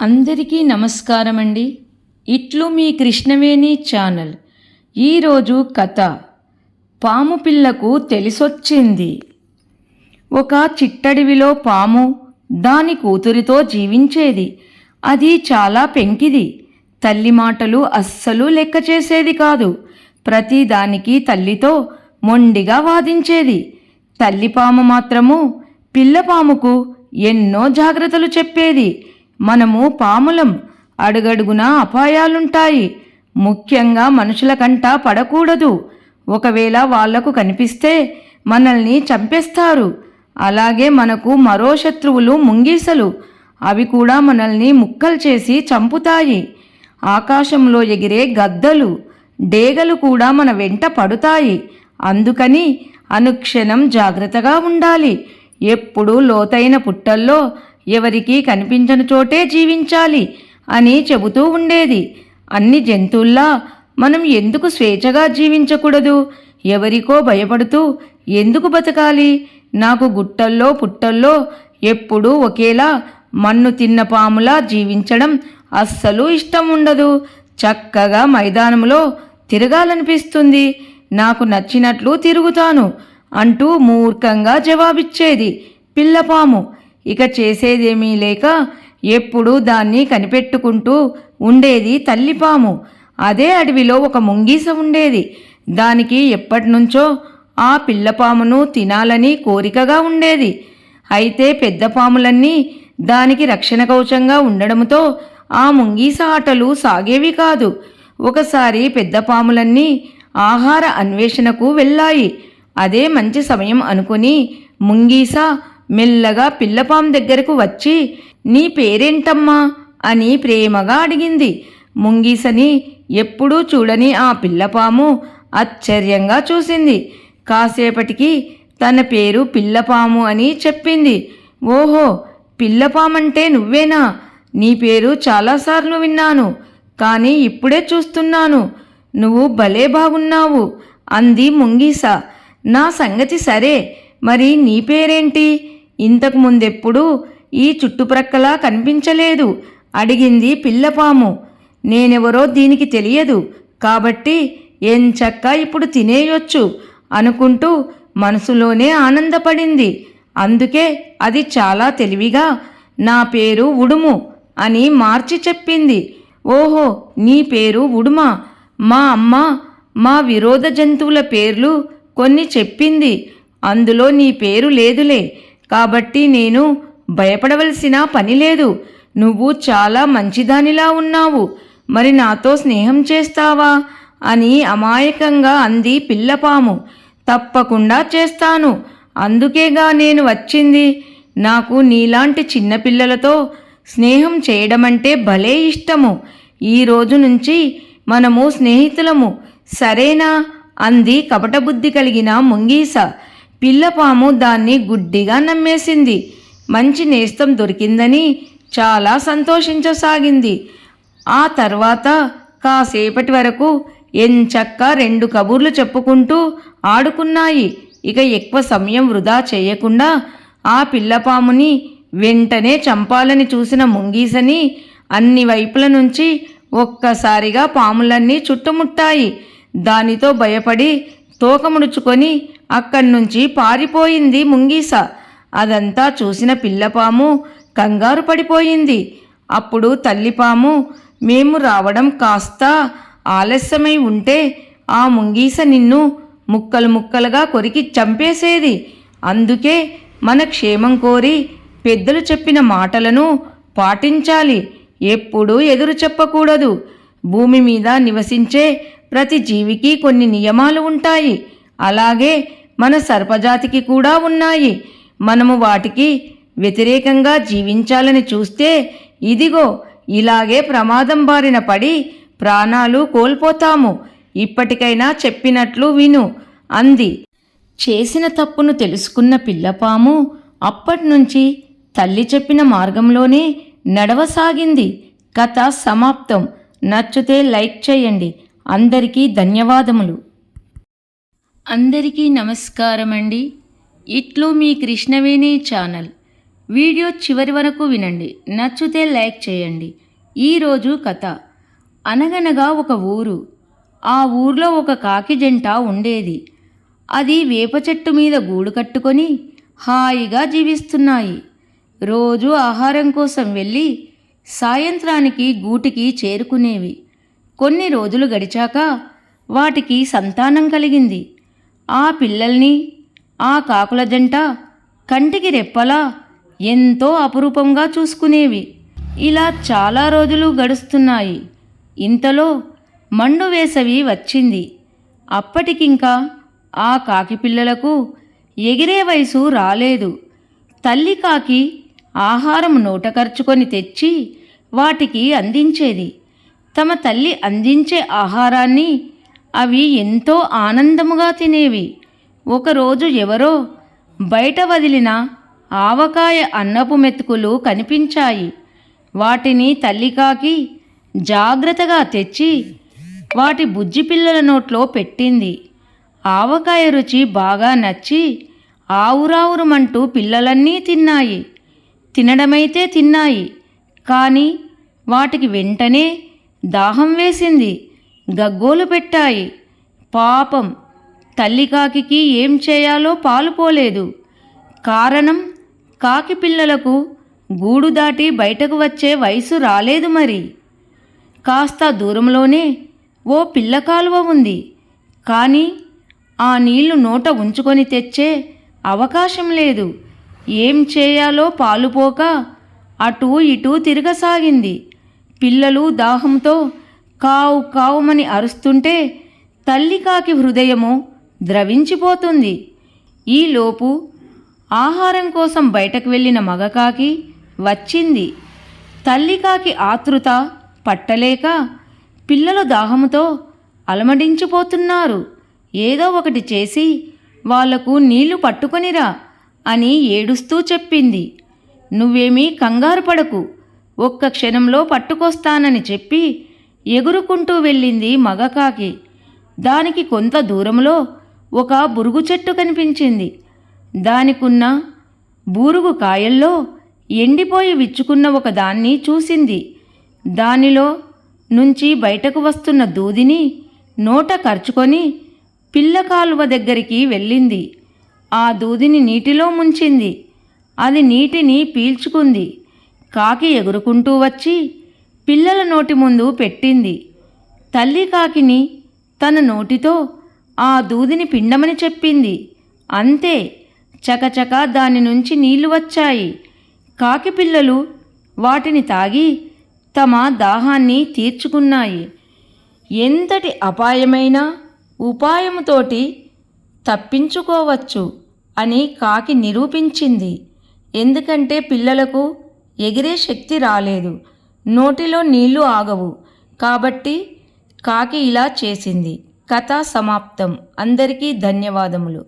అందరికీ నమస్కారం అండి ఇట్లు మీ కృష్ణవేణి ఛానల్. ఈరోజు కథ. పాము పిల్లకు తెలిసొచ్చింది. ఒక చిట్టడివిలో పాము దాని కూతురితో జీవించేది. అది చాలా పెంకిది. తల్లి మాటలు అస్సలు లెక్క చేసేది కాదు. ప్రతిదానికి తల్లితో మొండిగా వాదించేది. తల్లిపాము మాత్రము పిల్లపాముకు ఎన్నో జాగ్రత్తలు చెప్పేది. మనము పాములం. అడుగడుగునా అపాయాలుంటాయి. ముఖ్యంగా మనుషుల కంట పడకూడదు. ఒకవేళ వాళ్ళకు కనిపిస్తే మనల్ని చంపేస్తారు. అలాగే మనకు మరో శత్రువులు ముంగీసలు. అవి కూడా మనల్ని ముక్కలు చేసి చంపుతాయి. ఆకాశంలో ఎగిరే గద్దలు డేగలు కూడా మన వెంట పడుతాయి. అందుకని అనుక్షణం జాగ్రత్తగా ఉండాలి. ఎప్పుడూ లోతైన పుట్టల్లో ఎవరికీ కనిపించని చోటే జీవించాలి అని చెబుతూ ఉండేది. అన్ని జంతువుల్లా మనం ఎందుకు స్వేచ్ఛగా జీవించకూడదు? ఎవరికో భయపడుతూ ఎందుకు బతకాలి? నాకు గుట్టల్లో పుట్టల్లో ఎప్పుడూ ఒకేలా మన్ను తిన్న పాములా జీవించడం అస్సలు ఇష్టం ఉండదు. చక్కగా మైదానంలో తిరగాలనిపిస్తుంది. నాకు నచ్చినట్లు తిరుగుతాను అంటూ మూర్ఖంగా జవాబిచ్చేది పిల్లపాము ఇక చేసేదేమీ లేక ఎప్పుడూ దాన్ని కనిపెట్టుకుంటూ ఉండేది తల్లిపాము అదే అడవిలో ఒక ముంగీస ఉండేది. దానికి ఎప్పటినుంచో ఆ పిల్లపామును తినాలని కోరికగా ఉండేది. అయితే పెద్ద పాములన్నీ దానికి రక్షణ కవచంగా ఉండడంతో ఆ ముంగీస ఆటలు సాగేవి కాదు. ఒకసారి పెద్ద పాములన్నీ ఆహార అన్వేషణకు వెళ్ళాయి. అదే మంచి సమయం అనుకుని ముంగీస మెల్లగా పిల్లపాం దగ్గరకు వచ్చి నీ పేరేంటమ్మా? అని ప్రేమగా అడిగింది. ముంగీసని ఎప్పుడూ చూడని ఆ పిల్లపాము ఆశ్చర్యంగా చూసింది. కాసేపటికి తన పేరు పిల్లపాము అని చెప్పింది. ఓహో పిల్లపామంటే నువ్వేనా? నీ పేరు చాలాసార్లు విన్నాను కానీ ఇప్పుడే చూస్తున్నాను. నువ్వు భలే బాగున్నావు అంది ముంగీస. నా సంగతి సరే మరి నీ పేరేంటి? ఇంతకు ముందెప్పుడూ ఈ చుట్టుప్రక్కల కనిపించలేదు. అడిగింది పిల్లపాము. నేనెవరో దీనికి తెలియదు. కాబట్టి ఎంచక్క ఇప్పుడు తినేయొచ్చు అనుకుంటూ మనసులోనే ఆనందపడింది. అందుకే అది చాలా తెలివిగా నా పేరు ఉడుము అని మార్చి చెప్పింది. ఓహో నీ పేరు ఉడుమా? మా అమ్మ మా విరోధ జంతువుల పేర్లు కొన్ని చెప్పింది. అందులో నీ పేరు లేదులే. కాబట్టి నేను భయపడవలసిన పని లేదు. నువ్వు చాలా మంచిదానిలా ఉన్నావు. మరి నాతో స్నేహం చేస్తావా? అని అమాయకంగా అంది పిల్లపాము. తప్పకుండా చేస్తాను. అందుకేగా నేను వచ్చింది. నాకు నీలాంటి చిన్నపిల్లలతో స్నేహం చేయడమంటే భలే ఇష్టము. ఈ రోజు నుంచి మనము స్నేహితులము. సరేనా? అంది కపటబుద్ధి కలిగిన ముంగీస. పిల్లపాము దాన్ని గుడ్డిగా నమ్మేసింది. మంచి నేస్తం దొరికిందని చాలా సంతోషించసాగింది. ఆ తర్వాత కాసేపటి వరకు ఎంచక్క రెండు కబుర్లు చెప్పుకుంటూ ఆడుకున్నాయి. ఇక ఎక్కువ సమయం వృధా చేయకుండా ఆ పిల్లపాముని వెంటనే చంపాలని చూసిన ముంగీసని అన్ని వైపుల నుంచి ఒక్కసారిగా పాములన్నీ చుట్టుముట్టాయి. దానితో భయపడి తోకముడుచుకొని అక్కడి నుంచి పారిపోయింది ముంగీస. అదంతా చూసిన పిల్లపాము కంగారు పడిపోయింది. అప్పుడు తల్లిపాము మేము రావడం కాస్త ఆలస్యమై ఉంటే ఆ ముంగీస నిన్ను ముక్కలు ముక్కలుగా కొరికి చంపేసేది. అందుకే మన క్షేమం కోరి పెద్దలు చెప్పిన మాటలను పాటించాలి. ఎప్పుడూ ఎదురు చెప్పకూడదు. భూమి మీద నివసించే ప్రతి జీవికి కొన్ని నియమాలు ఉంటాయి. అలాగే మన సర్పజాతికి కూడా ఉన్నాయి. మనము వాటికి వ్యతిరేకంగా జీవించాలని చూస్తే ఇదిగో ఇలాగే ప్రమాదం బారిన పడి ప్రాణాలు కోల్పోతాము. ఇప్పటికైనా చెప్పినట్లు విను అంది. చేసిన తప్పును తెలుసుకున్న పిల్లపాము అప్పటినుంచి తల్లి చెప్పిన మార్గంలోనే నడవసాగింది. కథ సమాప్తం. నచ్చితే లైక్ చేయండి. అందరికీ ధన్యవాదములు. అందరికీ నమస్కారం అండి ఇట్లు మీ కృష్ణవేణి ఛానల్. వీడియో చివరి వరకు వినండి. నచ్చితే లైక్ చేయండి. ఈరోజు కథ. అనగనగా ఒక ఊరు. ఆ ఊర్లో ఒక కాకి జంట ఉండేది. అది వేప చెట్టు మీద గూడు కట్టుకొని హాయిగా జీవిస్తున్నాయి. రోజు ఆహారం కోసం వెళ్ళి సాయంత్రానికి గూటికి చేరుకునేవి. కొన్ని రోజులు గడిచాక వాటికి సంతానం కలిగింది. ఆ పిల్లల్ని ఆ కాకుల జంట కంటికి రెప్పలా ఎంతో అపురూపంగా చూసుకునేవి. ఇలా చాలా రోజులు గడుస్తున్నాయి. ఇంతలో మండు వేసవి వచ్చింది. అప్పటికింకా ఆ కాకి పిల్లలకు ఎగిరే వయసు రాలేదు. తల్లి కాకి ఆహారం నోట ఖర్చుకొని తెచ్చి వాటికి అందించేది. తమ తల్లి అందించే ఆహారాన్ని అవి ఎంతో ఆనందముగా తినేవి. ఒకరోజు ఎవరో బయట వదిలిన ఆవకాయ అన్నపు మెతుకులు కనిపించాయి. వాటిని తల్లికాకి జాగ్రత్తగా తెచ్చి వాటి బుజ్జి పిల్లల నోట్లో పెట్టింది. ఆవకాయ రుచి బాగా నచ్చి ఆవురావురమంటూ పిల్లలన్నీ తిన్నాయి. తినడమైతే తిన్నాయి. కానీ వాటికి వెంటనే దాహం వేసింది. గగ్గోలు పెట్టాయి. పాపం తల్లి కాకికి ఏం చేయాలో పాలుపోలేదు కారణం కాకి పిల్లలకు గూడు దాటి బయటకు వచ్చే వయసు రాలేదు మరి. కాస్త దూరంలోనే ఓ పిల్ల కాలువ ఉంది. కానీ ఆ నీళ్ళు నోట ఉంచుకొని తెచ్చే అవకాశం లేదు. ఏం చేయాలో పాలుపోక అటూ ఇటూ తిరగసాగింది. పిల్లలు దాహంతో కావు కావుమని అరుస్తుంటే తల్లికాకి హృదయము ద్రవించిపోతుంది. ఈలోపు ఆహారం కోసం బయటకు వెళ్ళిన మగకాకి వచ్చింది. తల్లికాకి ఆతృత పట్టలేక పిల్లలు దాహముతో అలమడించిపోతున్నారు ఏదో ఒకటి చేసి వాళ్ళకు నీళ్ళు పట్టుకొనిరా అని ఏడుస్తూ చెప్పింది. నువ్వేమీ కంగారు పడకు ఒక్క క్షణంలో పట్టుకొస్తానని చెప్పి ఎగురుకుంటూ వెళ్ళింది మగకాకి దానికి కొంత దూరంలో ఒక బురుగు చెట్టు కనిపించింది. దానికున్న బూరుగు కాయల్లో ఎండిపోయి విచ్చుకున్న ఒక దాన్ని చూసింది. దానిలో నుంచి బయటకు వస్తున్న దూదిని నోట ఖర్చుకొని పిల్ల కాలువ దగ్గరికి వెళ్ళింది. ఆ దూదిని నీటిలో ముంచింది. అది నీటిని పీల్చుకుంది. కాకి ఎగురుకుంటూ వచ్చి పిల్లల నోటి ముందు పెట్టింది. తల్లి కాకిని తన నోటితో ఆ దూదిని పిండమని చెప్పింది. అంతే చకచక దాని నుంచి నీళ్ళు వచ్చాయి. కాకి పిల్లలు వాటిని తాగి తమ దాహాన్ని తీర్చుకున్నాయి. ఎంతటి అపాయమైన ఉపాయముతోటి తప్పించుకోవచ్చు అని కాకి నిరూపించింది. ఎందుకంటే పిల్లలకు ఎగిరే శక్తి రాలేదు. నోటిలో నీళ్ళు ఆగవు. కాబట్టి కాకి ఇలా చేసింది. కథ సమాప్తం. అందరికీ ధన్యవాదములు.